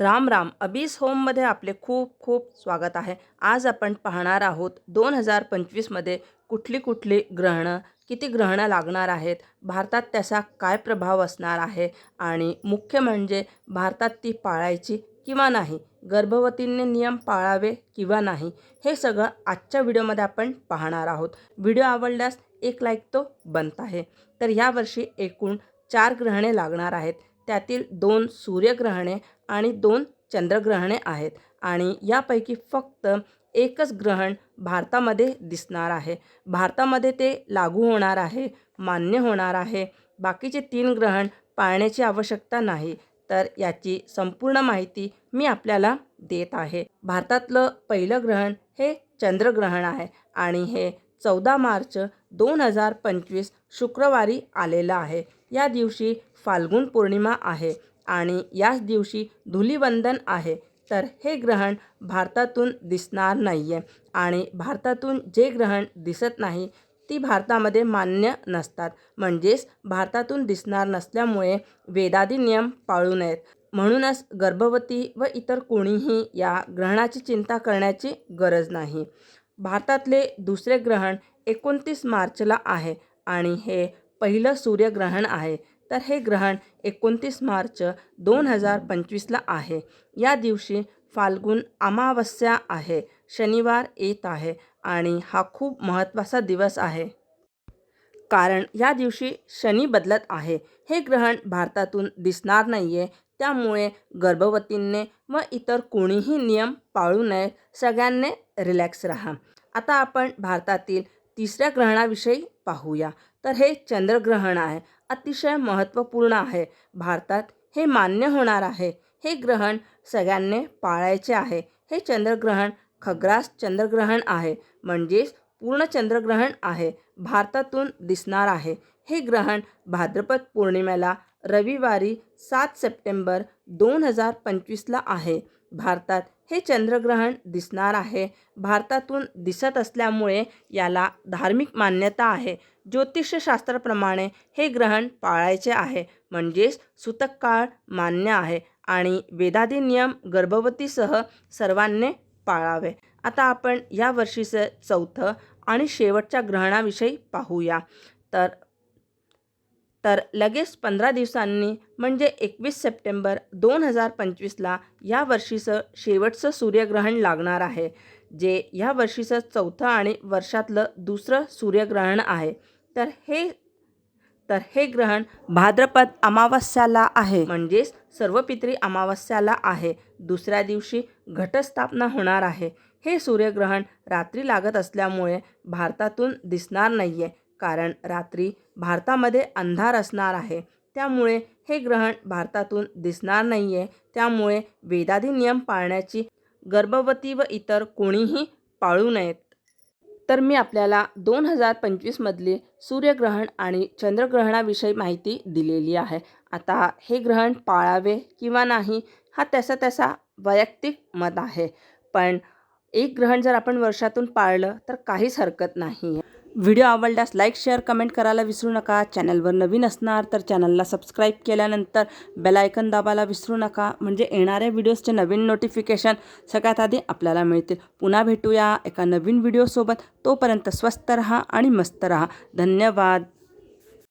राम राम. अबीस होममध्ये आपले खूप खूप स्वागत आहे. आज आपण पाहणार आहोत दोन हजार पंचवीसमध्ये कुठली कुठली ग्रहणं किती ग्रहणं लागणार आहेत भारतात त्याचा काय प्रभाव असणार आहे आणि मुख्य म्हणजे भारतात ती पाळायची किंवा नाही गर्भवतींनी नियम पाळावे किंवा नाही हे सगळं आजच्या व्हिडिओमध्ये आपण पाहणार आहोत. व्हिडिओ आवडल्यास एक लाईक तो बनत आहे. तर यावर्षी एकूण चार ग्रहणे लागणार आहेत. त्यातील दोन सूर्यग्रहणे आणि दोन चंद्रग्रहणे आहेत. आणि यापैकी फक्त एकच ग्रहण भारतामध्ये दिसणार आहे. भारतामध्ये ते लागू होणार आहे मान्य होणार आहे. बाकीचे तीन ग्रहण पाळण्याची आवश्यकता नाही. तर याची संपूर्ण माहिती मी आपल्याला देत आहे. भारतातलं पहिलं ग्रहण हे चंद्रग्रहण आहे. आणि हे चौदा मार्च दोन हजार पंचवीस शुक्रवारी आलेलं आहे. या दिवशी फाल्गुन पौर्णिमा आहे आणि याच दिवशी धुलीवंदन आहे. तर हे ग्रहण भारतातून दिसणार नाही आहे आणि भारतातून जे ग्रहण दिसत नाही ती भारतामध्ये मान्य नसतात. म्हणजेच भारतातून दिसणार नसल्यामुळे वेदादी नियम पाळू नयेत. म्हणूनच गर्भवती व इतर कोणीही या ग्रहणाची चिंता करण्याची गरज नाही. भारतातले दुसरे ग्रहण एकोणतीस मार्चला आहे आणि हे पहिलं सूर्यग्रहण आहे. तर हे ग्रहण एकोणतीस मार्च दोन हजार पंचवीसला आहे. या दिवशी फाल्गुन अमावस्या आहे. शनिवार येत आहे आणि हा खूप महत्त्वाचा दिवस आहे. कारण या दिवशी शनी बदलत आहे. हे ग्रहण भारतातून दिसणार नाही आहे त्यामुळे गर्भवतींनी व इतर कोणीही नियम पाळू नये. सगळ्यांनी रिलॅक्स राहा. आता आपण भारतातील तिसऱ्या ग्रहणाविषयी पाहूया. तर हे चंद्रग्रहण आहे. अतिशय महत्त्वपूर्ण आहे. भारतात हे मान्य होणार आहे. हे ग्रहण सगळ्यांनी पाळायचे आहे. हे चंद्रग्रहण खग्रास चंद्रग्रहण आहे. म्हणजेच पूर्ण चंद्रग्रहण आहे. भारतातून दिसणार आहे. हे ग्रहण भाद्रपद पौर्णिमेला रविवारी सात सप्टेंबर दोन हजार पंचवीसला आहे. भारतात हे चंद्रग्रहण दिसणार आहे. भारतातून दिसत असल्यामुळे याला धार्मिक मान्यता आहे. ज्योतिषशास्त्राप्रमाणे हे ग्रहण पाळायचे आहे. म्हणजेच सुतक काळ मान्य आहे आणि वेदादी नियम गर्भवतीसह सर्वांनी पाळावे. आता आपण या वर्षीचं चौथं आणि शेवटच्या ग्रहणाविषयी पाहूया. तर तर लगेच पंधरा दिवसांनी म्हणजे एकवीस सप्टेंबर दोन हजार पंचवीसला या वर्षीचं शेवटचं सूर्यग्रहण लागणार आहे जे या वर्षीचं चौथं आणि वर्षातलं दुसरं सूर्यग्रहण आहे. तर हे तर हे ग्रहण भाद्रपद अमावस्याला आहे. म्हणजेच सर्व पित्री अमावस्याला आहे. दुसऱ्या दिवशी घटस्थापना होणार आहे. हे सूर्यग्रहण रात्री लागत असल्यामुळे भारतातून दिसणार नाही आहे कारण रात्री भारतामध्ये अंधार असणार आहे. त्यामुळे हे ग्रहण भारतातून दिसणार नाही आहे त्यामुळे वेदाधी नियम पाळण्याची गर्भवती व इतर कोणीही पाळू नयेत. तर मी आपल्याला दोन हजार पंचवीसमधली सूर्यग्रहण आणि चंद्रग्रहणाविषयी माहिती दिलेली आहे. आता हे ग्रहण पाळावे किंवा नाही हा त्याचा त्याचा वैयक्तिक मत आहे. पण एक ग्रहण जर आपण वर्षातून पाळलं तर काहीच हरकत नाही आहे व्हिडिओ आवडल्यास लाईक शेअर कमेंट करायला विसरू नका. चॅनलवर नवीन असणार तर चॅनलला सबस्क्राईब केल्यानंतर बेलायकन दाबायला विसरू नका. म्हणजे येणाऱ्या व्हिडिओजचे नवीन नोटिफिकेशन सगळ्यात आधी आपल्याला मिळतील. पुन्हा भेटूया एका नवीन व्हिडिओसोबत. तोपर्यंत स्वस्त रहा आणि मस्त रहा. धन्यवाद.